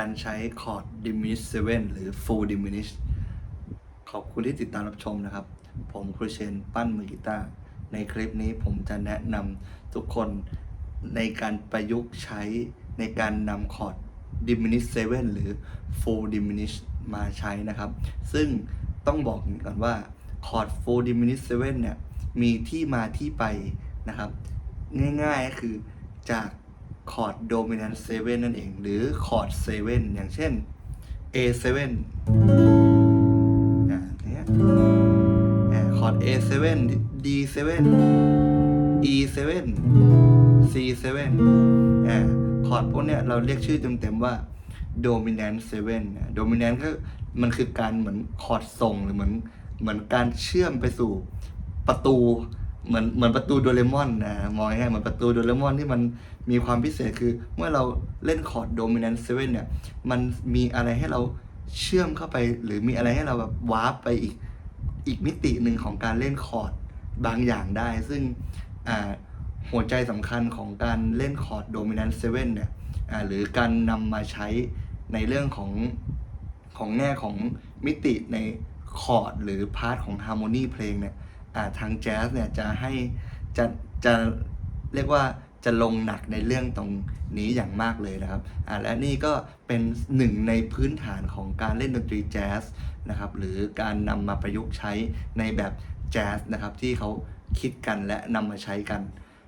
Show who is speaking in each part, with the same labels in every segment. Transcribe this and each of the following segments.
Speaker 1: การใช้คอร์ด diminish 7 หรือ full diminish ขอบคุณที่ติดตามรับชมนะครับ ผมครูเชนปั้นมือกีตาร์ในคลิปนี้ผมจะแนะนำทุกคนในการประยุกต์ใช้ในการนำคอร์ด diminish 7 หรือ full diminish มาใช้นะครับ ซึ่งต้องบอกก่อนว่าคอร์ด full diminish 7 เนี่ย มีที่มาที่ไปนะครับ ง่ายๆก็คือจาก คอร์ด dominant 7นั่นเอง หรือคอร์ด7อย่างเช่น A7 อ่าเนี้ยอ่าคอร์ด A7 D7 E7 C7 อ่าคอร์ดพวกเนี้ยเราเรียกชื่อเต็มๆว่า dominant 7อะ dominant ก็มันคือการเหมือนคอร์ดส่งหรือเหมือนเหมือนการเชื่อมไปสู่ประตู เหมือนเหมือนประตูโดเรมอนนะมองง่ายๆเหมือนประตูโดเรมอนที่มันมีความพิเศษคือ เมื่อเราเล่นคอร์ด dominant 7เซเว่นเนี่ย มันมีอะไรให้เราเชื่อมเข้าไป หรือมีอะไรให้เราแบบวาร์ปไปอีกอีกมิติหนึ่งของการเล่นคอร์ดบางอย่างได้ ซึ่งหัวใจสำคัญของการเล่นคอร์ด dominant 7เนี่ยอ่าหรือการนำมาใช้ในเรื่องของของแง่ของมิติในคอร์ดหรือพาร์ทของฮาร์โมนีเพลงเนี่ย ทางแจ๊สเนี่ยจะให้จะจะเรียกว่าจะลงหนักในเรื่องตรงนี้อย่างมากเลยนะครับอ่าและนี่ก็เป็นหนึ่งในพื้นฐานของการเล่นดนตรีแจ๊สนะครับหรือการนำมาประยุกต์ใช้ในแบบแจ๊สนะครับที่เขาคิดกันและนำมาใช้กัน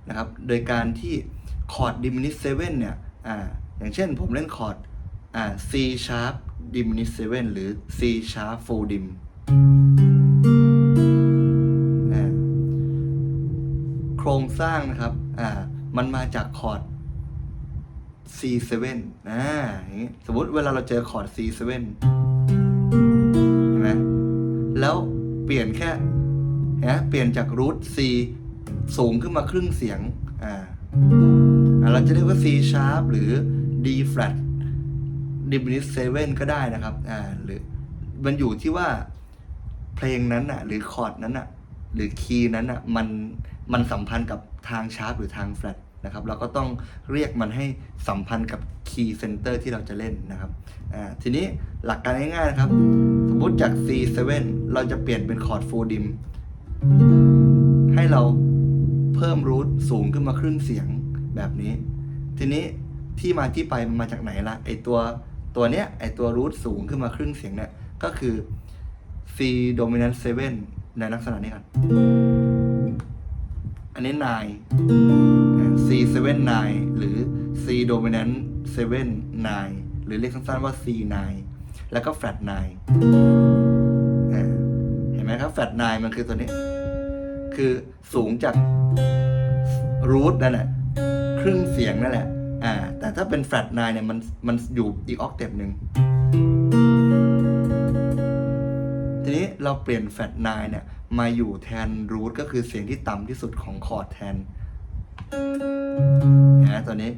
Speaker 1: นะครับโดยการที่คอร์ด diminished 7เนี่ยอ่าอย่างเช่นผมเล่นคอร์ดอ่า C sharp diminished 7หรือ C sharp full dim รงสร้างนะครับอ่ามันมาจากคอร์ด C7 อ่าอย่างงี้สมมติเวลาเราเจอคอร์ด C7 เห็นไหมแล้วเปลี่ยนแค่นะเปลี่ยนจากรูท C สูงขึ้นมาครึ่งเสียงอ่าเราจะเรียกว่า C sharp หรือ D flat diminished 7ก็ได้นะครับอ่าหรือมันอยู่ที่ว่าเพลงนั้นอะ หรือคอร์ดนั้นอะ หรือคีย์นั้นอะมันมันสัมพันธ์กับทางชาร์ปหรือทางแฟลตนะครับเราก็ต้องเรียกมันให้สัมพันธ์กับคีย์เซนเตอร์ที่เราจะเล่นนะครับอ่าทีนี้หลักการง่ายๆนะครับ สมมติจาก C7 เราจะเปลี่ยนเป็นคอร์ดฟูดิมให้เราเพิ่มรูทสูงขึ้นมาครึ่งเสียงแบบนี้ ทีนี้ที่มาที่ไปมันมาจากไหนล่ะไอตัวตัวเนี้ยไอตัวรูทสูงขึ้นมาครึ่งเสียงเนี่ยก็คือ C dominant 7 ในลักษณะนี้กันอันนี้9 C 7 9หรือ C dominant 7 9หรือเรียกสั้นๆว่า C 9แล้วก็ flat 9เห็นไหมครับ flat 9มันคือตัวนี้ คือสูงจาก root นั่นแหละครึ่งเสียงนั่นแหละ อ่า แต่ถ้าเป็น flat 9เนี่ยมันมันอยู่อีกออกเทปหนึ่ง ทีนี้เราเปลี่ยน flat 9เนี่ยมาอยู่แทน root ก็คือเสียงที่ต่ำที่สุดของคอร์ดแทนนไหมตัวนี้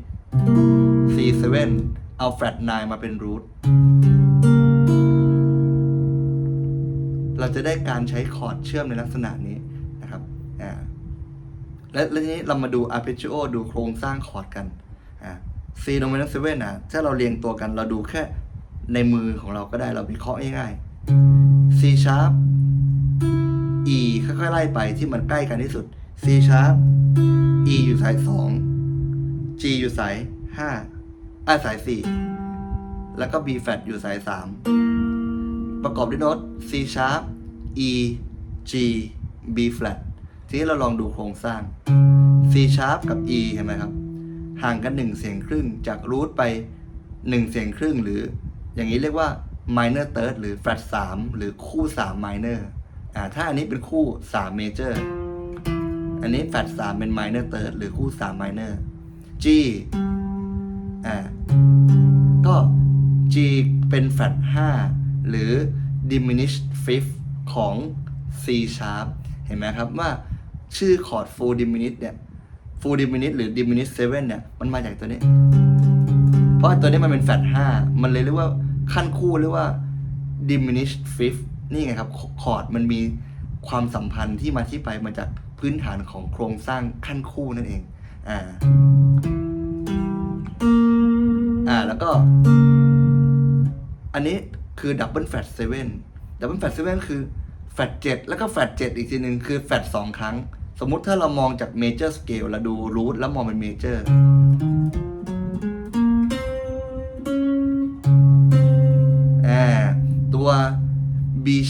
Speaker 1: C7 เอา flat 9มาเป็น root เราจะได้การใช้คอร์ดเชื่อมในลักษณะนี้นะครับอ่าและและทีนี้เรามาดู arpeggio ดูโครงสร้างคอร์ดกันอ่า C dominant 7นะถ้าเราเรียงตัวกันเราดูแค่ในมือของเราก็ได้เราวิเคราะห์ง่ายๆ C sharp E ค่อยๆไล่ไปที่มันใกล้กันที่สุด C sharp E อยู่สายสอง G อยู่สายห้าอ่าสายสี่แล้วก็ B flat อยู่สายสามประกอบด้วยโน้ต C sharp E G B flat ทีนี้เราลองดูโครงสร้าง C sharp กับ E เห็นไหมครับ ห่างกันหนึ่งเสียงครึ่งจากรูทไปหนึ่งเสียงครึ่งหรืออย่างนี้เรียกว่า minor third หรือ flat 3 หรือคู่3 minor อ่าถ้าอันนี้เป็นคู่3 major อันนี้ flat 3 เป็น minor third หรือคู่3 minor G อ่าก็ G เป็น flat 5 หรือ diminished fifth ของ C sharp เห็นไหมครับว่าชื่อคอร์ด full diminished เนี่ย full diminished หรือ diminished 7เนี่ย มันมาจากตัวนี้ เพราะตัวนี้มันเป็น flat 5มันเลยเรียกว่า ขั้นคู่เรียกว่า diminished fifth นี่ไงครับ คอร์ดมันมีความสัมพันธ์ที่มาที่ไปมาจากพื้นฐานของโครงสร้างขั้นคู่นั่นเอง อ่า อ่า แล้วก็ อันนี้คือดับเบิลแฟตเซเว่นดับเบิลแฟตเซเว่นคือแฟตเจ็ดแล้วก็แฟตเจ็ดอีกทีหนึ่งคือแฟตสองครั้ง สมมุติถ้าเรามองจากเมเจอร์สเกลเราดูรูทแล้วมองเป็นเมเจอร์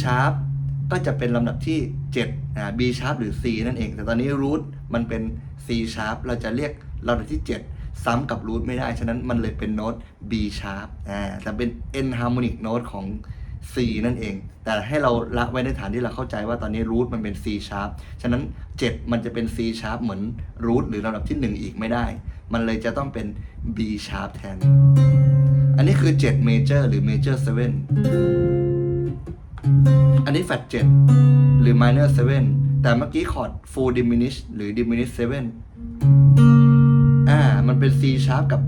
Speaker 1: sharp ก็จะเป็นลำดับที่7อ่า B sharp หรือ C นั่นเอง แต่ตอนนี้ root มันเป็น C sharp เราจะเรียกลำดับที่ 7 ซ้ำกับ root ไม่ได้ ฉะนั้นมันเลยเป็นโน้ต B sharp อ่าแต่เป็น enharmonic note ของ C นั่นเอง แต่ให้เราละไว้ในฐานที่เราเข้าใจว่าตอนนี้ root มันเป็น C sharp ฉะนั้น 7 มันจะเป็น C sharp เหมือน root หรือลำดับที่ 1 อีกไม่ได้ มันเลยจะต้องเป็น B sharp แทน อันนี้คือ 7 major หรือ major 7 อันนี้ flat 7หรือ minor 7 แต่เมื่อกี้คอร์ด full diminish หรือ diminish 7 อ่า มันเป็น C sharp กับ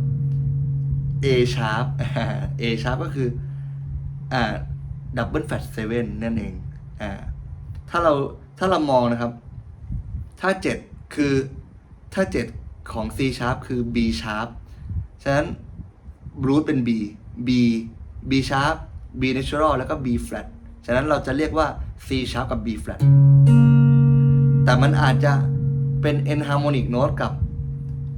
Speaker 1: A sharp อ่า A sharp ก็คือ อ่า double flat 7 นั่นเอง อ่า ถ้าเรา ถ้าเรามองนะครับ ถ้า 7 คือ ถ้า 7 ของ C sharp คือ B sharp ฉะนั้น root เป็น B B B sharp B natural แล้วก็ B flat ฉะนั้นเราจะเรียกว่า C sharp กับ B flat แต่มันอาจจะเป็น enharmonic note กับ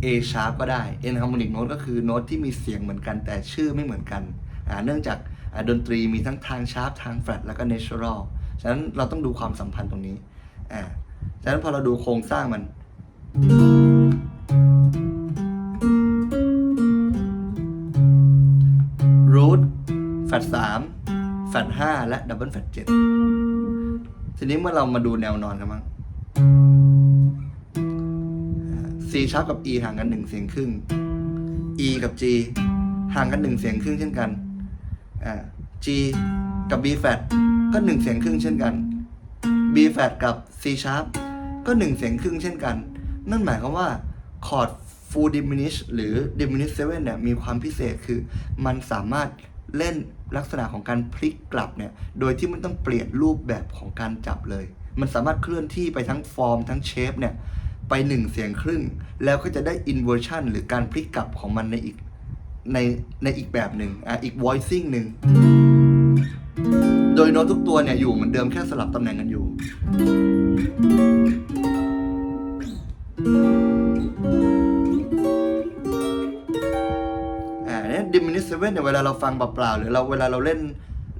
Speaker 1: A sharp ก็ได้ enharmonic note ก็คือโน้ตที่มีเสียงเหมือนกันแต่ชื่อไม่เหมือนกัน เนื่องจากดนตรีมีทั้งทาง sharp ทาง flat แล้วก็ natural ฉะนั้นเราต้องดูความสัมพันธ์ตรงนี้ อ่า ฉะนั้นพอเราดูโครงสร้างมัน 5และ double แฟต7ทีนี้เมื่อเรามาดูแนวนอนกันบ้าง C sharp กับ E ห่างกัน1เสียงครึ่ง E กับ G ห่างกัน1เสียงครึ่งเช่นกันอ่า G กับ B flat ก็1เสียงครึ่งเช่นกัน B flat กับ C sharp ก็1เสียงครึ่งเช่นกัน นั่นหมายความว่าคอร์ด full diminish หรือ diminish 7เนี่ยมีความพิเศษคือมันสามารถ เล่นลักษณะของการพลิกกลับเนี่ย โดยที่ไม่ต้องเปลี่ยนรูปแบบของการจับเลย มันสามารถเคลื่อนที่ไปทั้งฟอร์มทั้งเชฟเนี่ย ไปหนึ่งเสียงครึ่ง แล้วก็จะได้ inversion หรือการพลิกกลับของมันในอีกในในอีกแบบหนึ่งอะอีก voicing หนึ่ง โดยโน้ตทุกตัวเนี่ยอยู่เหมือนเดิมแค่สลับตำแหน่งกันอยู่ เนี่นเนี่ยเวลาเราฟังเปล่าๆหรือเราเวลาเราเล่น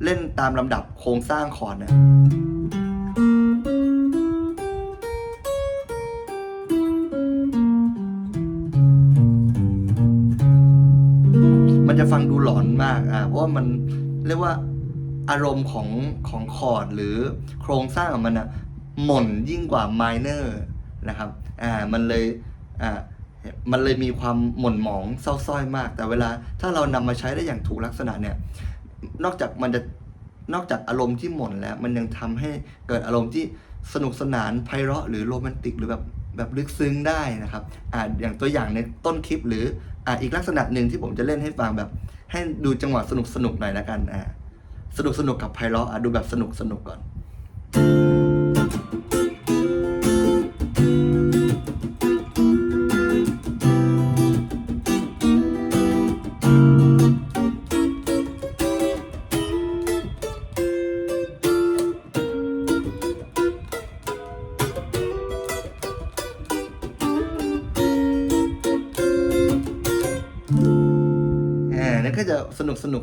Speaker 1: เล่นตามลำดับโครงสร้างคอร์ดเนี่ยมันจะฟังดูหลอนมากอ่าเพราะว่ามันเรียกว่าอารมณ์ของของคอร์ดหรือโครงสร้างของมันอะหม่นยิ่งกว่าไมเนอร์นะครับอ่ามันเลยอ่า มันเลยมีความหม่นหมองเศร้าส้อยมาก แต่เวลาถ้าเรานำมาใช้ได้อย่างถูกลักษณะเนี่ย นอกจากมันจะนอกจากอารมณ์ที่หม่นแล้ว มันยังทำให้เกิดอารมณ์ที่สนุกสนานไพเราะหรือโรแมนติกหรือแบบแบบลึกซึ้งได้นะครับอ่าอย่างตัวอย่างในต้นคลิปหรืออ่าอีกลักษณะหนึ่งที่ผมจะเล่นให้ฟังแบบ ให้ดูจังหวะสนุกสนุกหน่อยละกันอ่าสนุกสนุกกับไพเราะอะดูแบบสนุกสนุกก่อน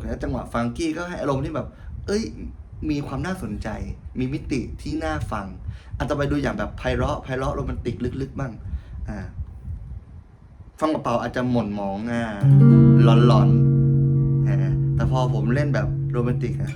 Speaker 1: นะจังหวะฟังกี้ก็ให้อารมณ์ที่แบบ เอ้ย มีความน่าสนใจ มีมิติที่น่าฟังอาจจะไปดูอย่างแบบไพเราะไพเราะโรแมนติกลึกๆบ้างอ่าฟังกระเป๋าอาจจะหม่นหมองอ่าหลอนๆแต่พอผมเล่นแบบโรแมนติกอะ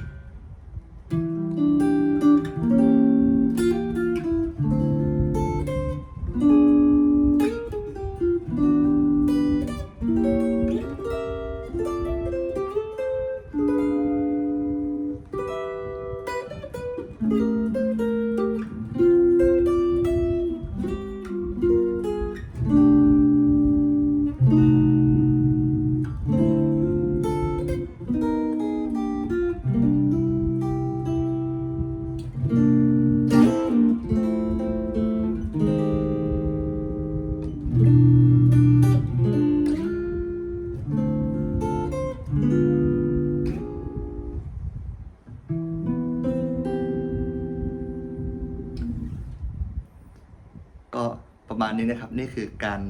Speaker 1: ก็ประมาณนี้นะครับนี่คือการ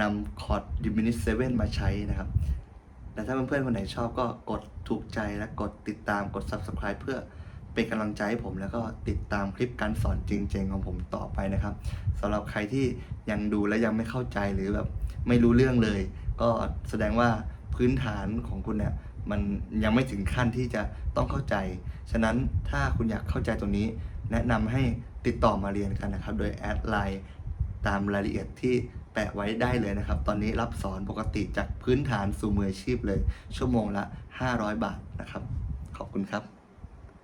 Speaker 1: นำคอร์ด Diminish 7มาใช้นะครับและถ้าเพื่อนๆคนไหนชอบก็กดถูกใจและกดติดตามกด Subscribe เพื่อเป็นกำลังใจให้ผมแล้วก็ติดตามคลิปการสอนจริง ๆ ของผมต่อไปนะครับสำหรับใครที่ยังดูและยังไม่เข้าใจหรือแบบไม่รู้เรื่องเลย ก็แสดงว่าพื้นฐานของคุณเนี่ยมันยังไม่ถึงขั้นที่จะต้องเข้าใจ ฉะนั้นถ้าคุณอยากเข้าใจตรงนี้ แนะนำให้ ติดต่อมาเรียนกันนะครับ โดยแอดไลน์ตามรายละเอียดที่แปะไว้ได้เลยนะครับ ตอนนี้รับสอนปกติจากพื้นฐานสู่มืออาชีพเลย ชั่วโมงละ 500 บาทนะครับ ขอบคุณครับ